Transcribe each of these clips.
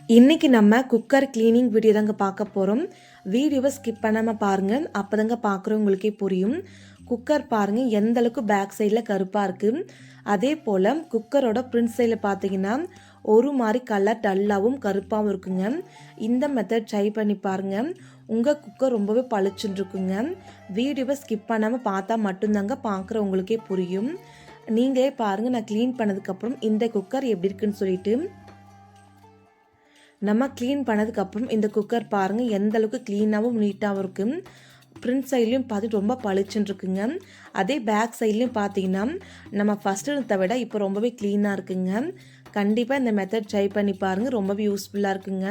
இன்னைக்கு நம்ம cooker cleaning video தாங்க பார்க்க போகிறோம் வீடியோவை ஸ்கிப் பண்ணாமல் பாருங்கள் அப்போ தாங்க பார்க்குறவங்களுக்கே புரியும். குக்கர் பாருங்கள் எந்த அளவுக்கு பேக் சைடில் கருப்பாக இருக்குது அதே போல் குக்கரோட பிரிண்ட் சைடில் பார்த்தீங்கன்னா ஒரு மாதிரி கலர் டல்லாகவும் கருப்பாகவும் இருக்குங்க. இந்த மெத்தட் ட்ரை பண்ணி பாருங்கள் உங்கள் குக்கர் ரொம்பவே பளிச்சுன்னு இருக்குங்க வீடியோவை ஸ்கிப் பண்ணாமல் பார்த்தா மட்டும்தாங்க பார்க்குறவங்களுக்கே புரியும். நீங்களே பாருங்கள் நான் க்ளீன் பண்ணதுக்கப்புறம் இந்த குக்கர் எப்படி இருக்குன்னு சொல்லிட்டு. நம்ம க்ளீன் பண்ணதுக்கப்புறம் இந்த குக்கர் பாருங்கள் எந்த அளவுக்கு க்ளீனாகவும் நீட்டாகவும் இருக்குது ஃப்ரண்ட் சைட்லேயும் பார்த்துட்டு ரொம்ப பளிச்சுன்னு இருக்குங்க. அதே பேக் சைட்லேயும் பார்த்தீங்கன்னா நம்ம ஃபஸ்ட்டு இருந்த விட இப்போ ரொம்பவே க்ளீனாக இருக்குங்க. கண்டிப்பாக இந்த மெத்தட் ட்ரை பண்ணி பாருங்கள் ரொம்பவே யூஸ்ஃபுல்லாக இருக்குங்க.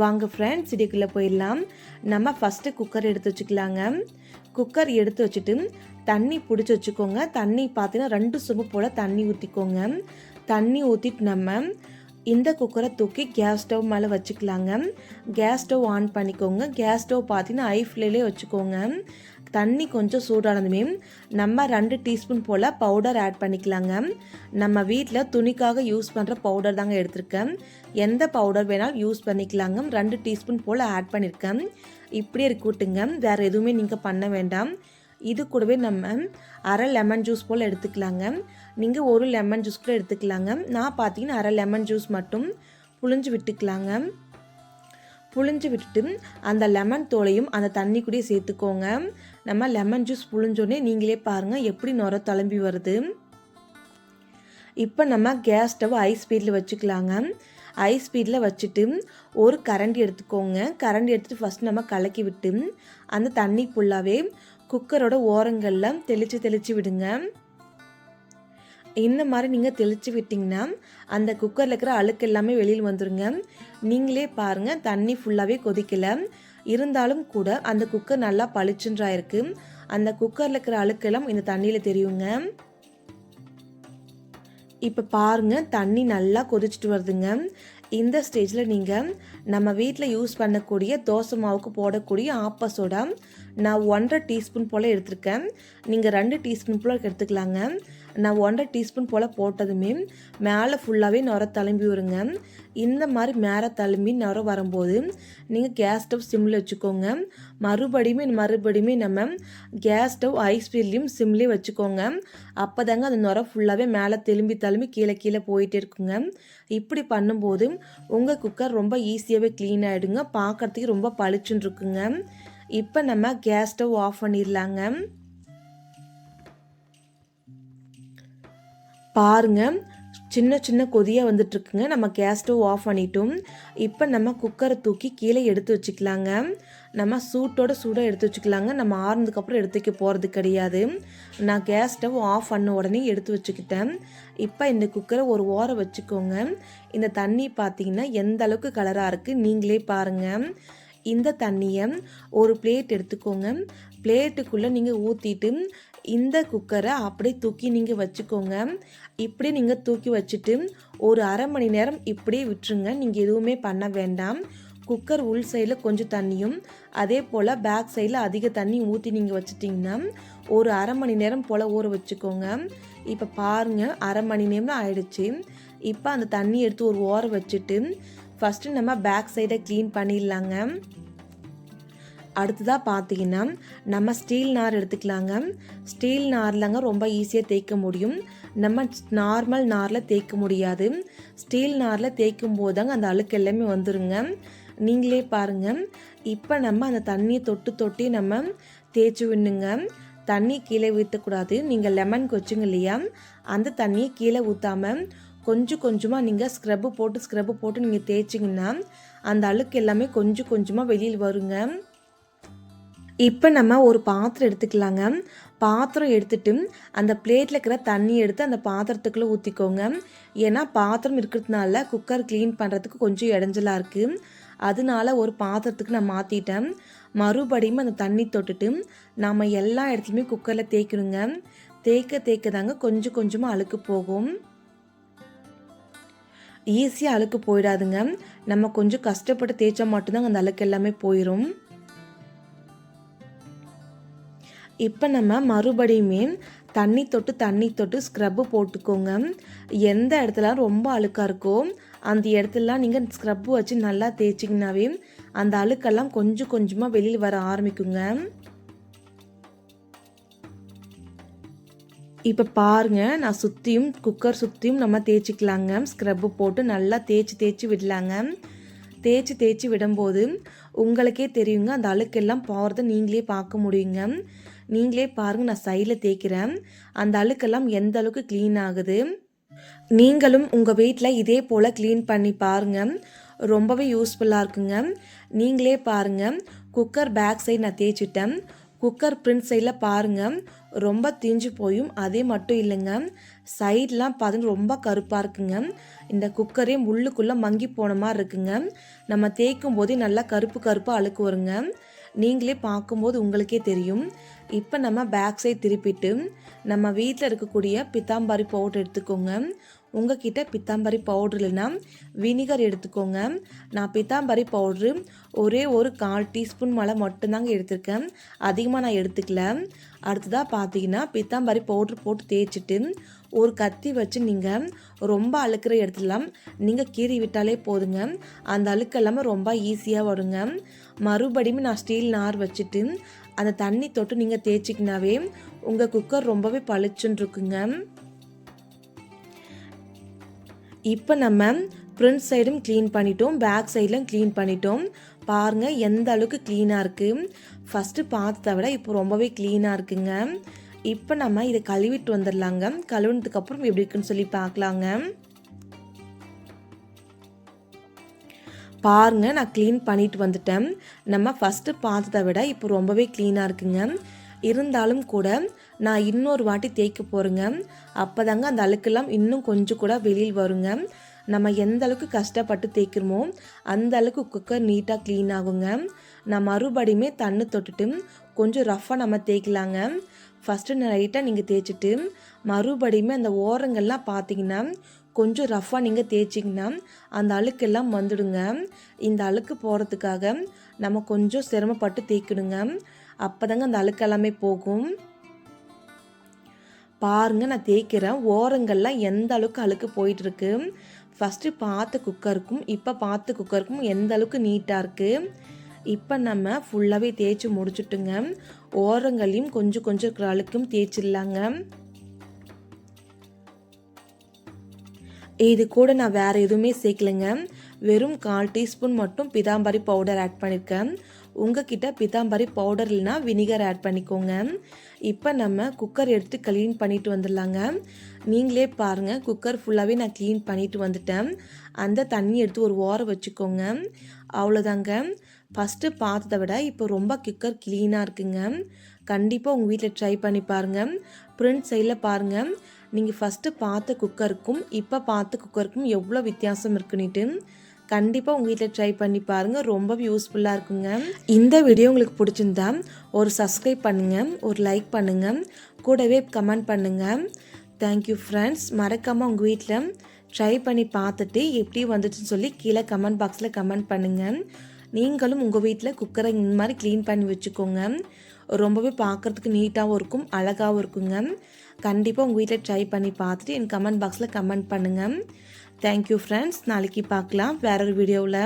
வாங்க ஃப்ரெண்ட்ஸ் இடிக்குள்ளே போயிடலாம். நம்ம ஃபஸ்ட்டு குக்கர் எடுத்து வச்சுக்கலாங்க. குக்கர் எடுத்து வச்சுட்டு தண்ணி பிடிச்சி வச்சுக்கோங்க. தண்ணி பார்த்தீங்கன்னா ரெண்டு சுப்பு போல் தண்ணி ஊற்றிக்கோங்க தண்ணி ஊற்றிட்டு நம்ம இந்த குக்கரை தூக்கி கேஸ் ஸ்டவ் மேலே வச்சுக்கலாங்க. கேஸ் ஸ்டவ் ஆன் பண்ணிக்கோங்க. கேஸ் ஸ்டவ் பார்த்தீங்கன்னா ஐ ஃப்ளேலே வச்சுக்கோங்க. தண்ணி கொஞ்சம் சூடானதுமே நம்ம ரெண்டு டீஸ்பூன் போல் பவுடர் ஆட் பண்ணிக்கலாங்க. நம்ம வீட்டில் துணிக்காக யூஸ் பண்ணுற பவுடர் தாங்க எடுத்திருக்கேன். எந்த பவுடர் வேணாலும் யூஸ் பண்ணிக்கலாங்க. ரெண்டு டீஸ்பூன் போல் ஆட் பண்ணியிருக்கேன் இப்படியே இருக்கட்டுங்க. வேறு எதுவுமே நீங்கள் பண்ண வேண்டாம். இது கூடவே நம்ம அரை லெமன் ஜூஸ் போல் எடுத்துக்கலாங்க. நீங்கள் ஒரு லெமன் ஜூஸ் கூட எடுத்துக்கலாங்க. நான் பார்த்தீங்கன்னா அரை லெமன் ஜூஸ் மட்டும் புழிஞ்சு விட்டுக்கலாங்க. புழிஞ்சு விட்டுட்டு அந்த லெமன் தோலையும் அந்த தண்ணி கூட சேர்த்துக்கோங்க. நம்ம லெமன் ஜூஸ் புழிஞ்சோடனே நீங்களே பாருங்கள் எப்படி நுர தளம்பி வருது. இப்போ நம்ம கேஸ் ஸ்டவ் ஹை ஸ்பீடில் வச்சுக்கலாங்க. ஹை ஸ்பீடில் வச்சுட்டு ஒரு கரண்டி எடுத்துக்கோங்க. கரண்டி எடுத்துகிட்டு ஃபஸ்ட் நம்ம கலக்கி விட்டு அந்த தண்ணி ஃபுல்லாகவே குக்கரோட ஓரங்களில் தெளித்து தெளித்து விடுங்க. இந்த மாதிரி நீங்கள் தெளித்து விட்டிங்கன்னா அந்த குக்கரில் இருக்கிற அழுக்கு எல்லாமே வெளியில் வந்துடுங்க நீங்களே பாருங்கள் தண்ணி ஃபுல்லாகவே கொதிக்கலை. இருந்தாலும் கூட அந்த குக்கர் நல்லா பளிச்சுன்றாயிருக்கு அந்த குக்கரில் இருக்கிற அழுக்கெல்லாம் இந்த தண்ணியில் தெரியுங்க. இப்போ பாருங்கள் தண்ணி நல்லா கொதிச்சுட்டு வருதுங்க. இந்த ஸ்டேஜில் நீங்கள் நம்ம வீட்டில் யூஸ் பண்ணக்கூடிய தோசை மாவுக்கு போடக்கூடிய ஆப்பசோடா நான் ஒன்றரை டீஸ்பூன் போல் எடுத்திருக்கேன். நீங்கள் ரெண்டு டீஸ்பூன் போல் எடுத்துக்கலாங்க. நான் ஒன்றரை டீஸ்பூன் போல் போட்டதுமே மேலே ஃபுல்லாகவே நுர தழும்பி வருங்க. இந்த மாதிரி மேலே தழும்பி நுர வரும்போது நீங்கள் கேஸ் ஸ்டவ் சிம்மில் வச்சுக்கோங்க. மறுபடியுமே மறுபடியுமே நம்ம கேஸ் ஸ்டவ் ஹை ஸ்பீட்லேயும் சிம்லேயே வச்சுக்கோங்க. அப்போ தாங்க அந்த நுர ஃபுல்லாகவே மேலே திரும்பி தழும்பி கீழே கீழே போயிட்டே இருக்குங்க. இப்படி பண்ணும்போது உங்கள் குக்கர் ரொம்ப ஈஸியாகவே க்ளீன் ஆகிடுங்க பார்க்குறதுக்கு ரொம்ப பளிச்சுன்னு இருக்குங்க. இப்போ நம்ம கேஸ் ஸ்டவ் ஆஃப் பண்ணிடலாங்க. பாருங்க சின்ன சின்ன கொதியாக வந்துட்டுருக்குங்க. நம்ம கேஸ் ஸ்டவ் ஆஃப் பண்ணிட்டோம். இப்போ நம்ம குக்கரை தூக்கி கீழே எடுத்து வச்சுக்கலாங்க. நம்ம சூட்டோட சூடாக எடுத்து வச்சுக்கலாங்க. நம்ம ஆறுனதுக்கப்புறம் எடுத்து வைக்க போகிறது கிடையாது. நான் கேஸ் ஸ்டவ் ஆஃப் பண்ண உடனே எடுத்து வச்சுக்கிட்டேன். இப்போ இந்த குக்கரை ஒரு ஓரம் வச்சுக்கோங்க. இந்த தண்ணி பார்த்தீங்கன்னா எந்த அளவுக்கு கலராக இருக்குது நீங்களே பாருங்கள் இந்த தண்ணியை ஒரு பிளேட் எடுத்துக்கோங்க. பிளேட்டுக்குள்ளே நீங்கள் ஊற்றிட்டு இந்த குக்கரை அப்படியே தூக்கி நீங்கள் வச்சுக்கோங்க. இப்படி நீங்கள் தூக்கி வச்சுட்டு ஒரு அரை மணி நேரம் இப்படியே விட்டுருங்க. நீங்கள் எதுவுமே பண்ண வேண்டாம். குக்கர் உள் சைடில் கொஞ்சம் தண்ணியும் அதே போல் பேக் சைடில் அதிக தண்ணி ஊற்றி நீங்கள் வச்சுட்டிங்கன்னா ஒரு அரை மணி நேரம் போல் ஊற வச்சுக்கோங்க. இப்போ பாருங்கள் அரை மணி நேரம் ஆயிடுச்சு. இப்போ அந்த தண்ணி எடுத்து ஒரு ஓரம் வச்சுட்டு ஃபஸ்ட்டு நம்ம பேக் சைடை க்ளீன் பண்ணிடலாங்க. அடுத்ததாக பார்த்தீங்கன்னா நம்ம ஸ்டீல் நார் எடுத்துக்கலாங்க. ஸ்டீல் நார்லங்க ரொம்ப ஈஸியாக தேய்க்க முடியும். நம்ம நார்மல் நாரில் தேய்க்க முடியாது. ஸ்டீல் நாரில் தேய்க்கும் போதாங்க அந்த அழுக்கு எல்லாமே வந்துருங்க. நீங்களே பாருங்கள் இப்போ நம்ம அந்த தண்ணியை தொட்டு தொட்டி நம்ம தேய்ச்சி விண்ணுங்க தண்ணி கீழே ஊற்றக்கூடாது நீங்கள் லெமன் கொச்சுங்க இல்லையா? அந்த தண்ணியை கீழே ஊற்றாமல் கொஞ்சம் கொஞ்சமாக நீங்கள் ஸ்க்ரப்பு போட்டு ஸ்க்ரப்பு போட்டு நீங்கள் தேய்ச்சிங்கன்னா அந்த அழுக்கு எல்லாமே கொஞ்சம் கொஞ்சமாக வெளியில் வருங்க. இப்போ நம்ம ஒரு பாத்திரம் எடுத்துக்கலாங்க. பாத்திரம் எடுத்துட்டு அந்த பிளேட்டில் இருக்கிற தண்ணி எடுத்து அந்த பாத்திரத்துக்குள்ளே ஊற்றிக்கோங்க ஏன்னா பாத்திரம் இருக்கிறதுனால குக்கர் க்ளீன் பண்ணுறதுக்கு கொஞ்சம் இடைஞ்சலாக இருக்குது அதனால ஒரு பாத்திரத்துக்கு நான் மாற்றிட்டேன் மறுபடியும் அந்த தண்ணி தொட்டுட்டு நாம் எல்லா இடத்துலையுமே குக்கரில் தேய்க்கணுங்க. தேய்க்க தேய்க்க தாங்க கொஞ்சம் கொஞ்சமாக அழுக்கு போகும். ஈஸியாக அழுக்கு போயிடாதுங்க. நம்ம கொஞ்சம் கஷ்டப்பட்டு தேய்ச்சா மட்டும்தாங்க அந்த அழுக்கு எல்லாமே போயிடும் இப்போ நம்ம மறுபடியுமே தண்ணி தொட்டு தண்ணி தொட்டு ஸ்க்ரப்பு போட்டுக்கோங்க. எந்த இடத்துல ரொம்ப அழுக்காக இருக்கோ அந்த இடத்துலலாம் நீங்கள் ஸ்க்ரப்பு வச்சு நல்லா தேய்ச்சிங்கனாவே அந்த அழுக்கெல்லாம் கொஞ்சம் கொஞ்சமாக வெளியில் வர ஆரம்பிக்குங்க. இப்போ பாருங்க நான் சுற்றியும் குக்கர் சுற்றியும் நம்ம தேய்ச்சிக்கலாங்க. ஸ்க்ரப்பு போட்டு நல்லா தேய்ச்சி தேய்ச்சி விடலாங்க. தேய்ச்சி தேய்ச்சி விடும்போது உங்களுக்கே தெரியுங்க அந்த அழுக்கெல்லாம் போகிறத நீங்களே பார்க்க முடியுங்க. நீங்களே பாருங்கள் நான் சைடில் தேய்க்கிறேன். அந்த அழுக்கெல்லாம் எந்த அளவுக்கு க்ளீன் ஆகுது? நீங்களும் உங்கள் வீட்டில் இதே போல் க்ளீன் பண்ணி பாருங்கள் ரொம்பவே யூஸ்ஃபுல்லாக இருக்குங்க. நீங்களே பாருங்கள் குக்கர் பேக் சைடு நான் தேய்ச்சிட்டேன். குக்கர் பிரிண்ட் சைடில் பாருங்கள் ரொம்ப தீஞ்சு போயும். அதே மட்டும் இல்லைங்க. சைட்லாம் பார்த்தீங்கன்னா ரொம்ப கருப்பாக இருக்குங்க. இந்த குக்கரே உள்ளுக்குள்ளே மங்கி போன மாதிரி இருக்குங்க. நம்ம தேய்க்கும் போதே நல்லா கருப்பு கருப்பாக அழுக்கு வருங்க நீங்களே பார்க்கும்போது உங்களுக்கே தெரியும். இப்போ நம்ம பேக் சைட் திருப்பிட்டு நம்ம வீட்டில் இருக்கக்கூடிய பித்தாம்பாரி பவுடர் எடுத்துக்கோங்க. உங்ககிட்ட பித்தாம்பரி பவுட்ரு இல்லைன்னா வினிகர் எடுத்துக்கோங்க. நான் பித்தாம்பரி பவுட்ரு ஒரே ஒரு கால் டீஸ்பூன் மேலே மட்டும்தாங்க எடுத்திருக்கேன். அதிகமாக நான் எடுத்துக்கல. அடுத்ததாக பார்த்தீங்கன்னா பித்தாம்பரி பவுட்ரு போட்டு தேய்ச்சிட்டு ஒரு கத்தி வச்சு நீங்கள் ரொம்ப அழுக்கிற இடத்துலாம் நீங்கள் கீறி விட்டாலே போதுங்க. அந்த அழுக்கு எல்லாமே ரொம்ப ஈஸியாக வருங்க. மறுபடியும் நான் ஸ்டீல் நார் வச்சுட்டு அந்த தண்ணி தொட்டு நீங்கள் தேய்ச்சிக்கினாவே உங்கள் குக்கர் ரொம்பவே பளிச்சுன்னு இருக்குங்க இப்போ நம்ம ஃப்ரண்ட் சைடும் க்ளீன் பண்ணிட்டோம் பேக் சைடிலும் க்ளீன் பண்ணிட்டோம். பாருங்கள் எந்த அளவுக்கு க்ளீனாக இருக்குது ஃபஸ்ட்டு பார்த்ததை விட இப்போ ரொம்பவே க்ளீனாக இருக்குங்க. இப்போ நம்ம இதை கழுவிட்டு வந்துடலாங்க. கழுவுனதுக்கப்புறம் எப்படி இருக்குன்னு சொல்லி பார்க்கலாங்க. பாருங்க நான் க்ளீன் பண்ணிட்டு வந்துட்டேன். நம்ம ஃபஸ்ட்டு பார்த்ததை விட இப்போ ரொம்பவே க்ளீனாக இருக்குங்க. இருந்தாலும் கூட நான் இன்னொரு வாட்டி தேய்க்க போகிறேங்க அப்போ தாங்க அந்த அழுக்கெல்லாம் இன்னும் கொஞ்சம் கூட வெளியில் வருங்க. நம்ம எந்த அளவுக்கு கஷ்டப்பட்டு தேய்க்கிறோமோ அந்த அளவுக்கு குக்கர் நீட்டாக க்ளீன் ஆகுங்க. நான் மறுபடியுமே தண்ணி தொட்டுட்டு கொஞ்சம் ரஃப்பாக நம்ம தேய்க்கலாங்க. ஃபஸ்ட்டு லைட்டாக நீங்கள் தேய்ச்சிட்டு மறுபடியுமே அந்த ஓரங்கள்லாம் பார்த்தீங்கன்னா கொஞ்சம் ரஃப்பாக நீங்கள் தேய்ச்சிங்கன்னா அந்த அழுக்கெல்லாம் வந்துடுங்க. இந்த அழுக்கு போகிறதுக்காக நம்ம கொஞ்சம் சிரமப்பட்டு தேய்க்கணுங்க. அப்போ தாங்க அந்த அழுக்கு எல்லாமே போகும். பாருங்க நான் தேய்க்கிறேன். ஓரங்கள்லாம் எந்த அளவுக்கு அழுக்கு போயிட்டுருக்கு? ஃபஸ்ட்டு பார்த்த குக்கருக்கும் இப்போ பார்த்த குக்கருக்கும் எந்த அளவுக்கு நீட்டாக இருக்குது இப்போ நம்ம ஃபுல்லாகவே தேய்ச்சி முடிச்சுட்டுங்க. ஓரங்களையும் கொஞ்சம் கொஞ்சம் இருக்கிற அழுக்கும் தேய்ச்சிடலாங்க. இது கூட நான் வேறு எதுவுமே சேர்க்கலைங்க. வெறும் கால் டீஸ்பூன் மட்டும் பிதாம்பரி பவுடர் ஆட் பண்ணியிருக்கேன் உங்ககிட்ட பிதாம்பரி பவுடர் இல்லைனா வினிகர் ஆட் பண்ணிக்கோங்க. இப்போ நம்ம குக்கர் எடுத்து க்ளீன் பண்ணிட்டு வந்துடலாங்க. நீங்களே பாருங்கள் குக்கர் ஃபுல்லாகவே நான் க்ளீன் பண்ணிட்டு வந்துட்டேன். அந்த தண்ணி எடுத்து ஒரு ஓரம் வச்சுக்கோங்க. அவ்வளோதாங்க ஃபஸ்ட்டு பார்த்ததை விட இப்போ ரொம்ப குக்கர் க்ளீனாக இருக்குங்க. கண்டிப்பாக உங்கள் வீட்டில் ட்ரை பண்ணி பாருங்கள் ப்ரிண்ட் சைடில் பாருங்கள் நீங்கள் ஃபஸ்ட்டு பார்த்த குக்கருக்கும் இப்போ பார்த்த குக்கருக்கும் எவ்வளோ வித்தியாசம் இருக்குன்னுட்டு. கண்டிப்பாக உங்கள் வீட்டில் ட்ரை பண்ணி பாருங்கள் ரொம்பவே யூஸ்ஃபுல்லாக இருக்குங்க. இந்த வீடியோ உங்களுக்கு பிடிச்சிருந்தா ஒரு சப்ஸ்கிரைப் பண்ணுங்கள் ஒரு லைக் பண்ணுங்கள் கூடவே கமெண்ட் பண்ணுங்கள் தேங்க்யூ ஃப்ரெண்ட்ஸ் மறக்காமல் உங்கள் வீட்டில் ட்ரை பண்ணி பார்த்துட்டு எப்படி வந்துச்சுன்னு சொல்லி கீழே கமெண்ட் பாக்ஸில் கமெண்ட் பண்ணுங்கள் நீங்களும் உங்கள் வீட்டில் குக்கரை இந்த மாதிரி க்ளீன் பண்ணி வச்சுக்கோங்க. ரொம்பவே பார்க்குறதுக்கு நீட்டாகவும் இருக்கும் அழகாகவும் இருக்குங்க. கண்டிப்பாக உங்கள் வீட்டில் ட்ரை பண்ணி பார்த்துட்டு என் கமெண்ட் பாக்ஸில் கமெண்ட் பண்ணுங்கள் தேங்க்யூ ஃப்ரெண்ட்ஸ் நாளைக்கு பார்க்கலாம். வேற ஒரு வீடியோவில்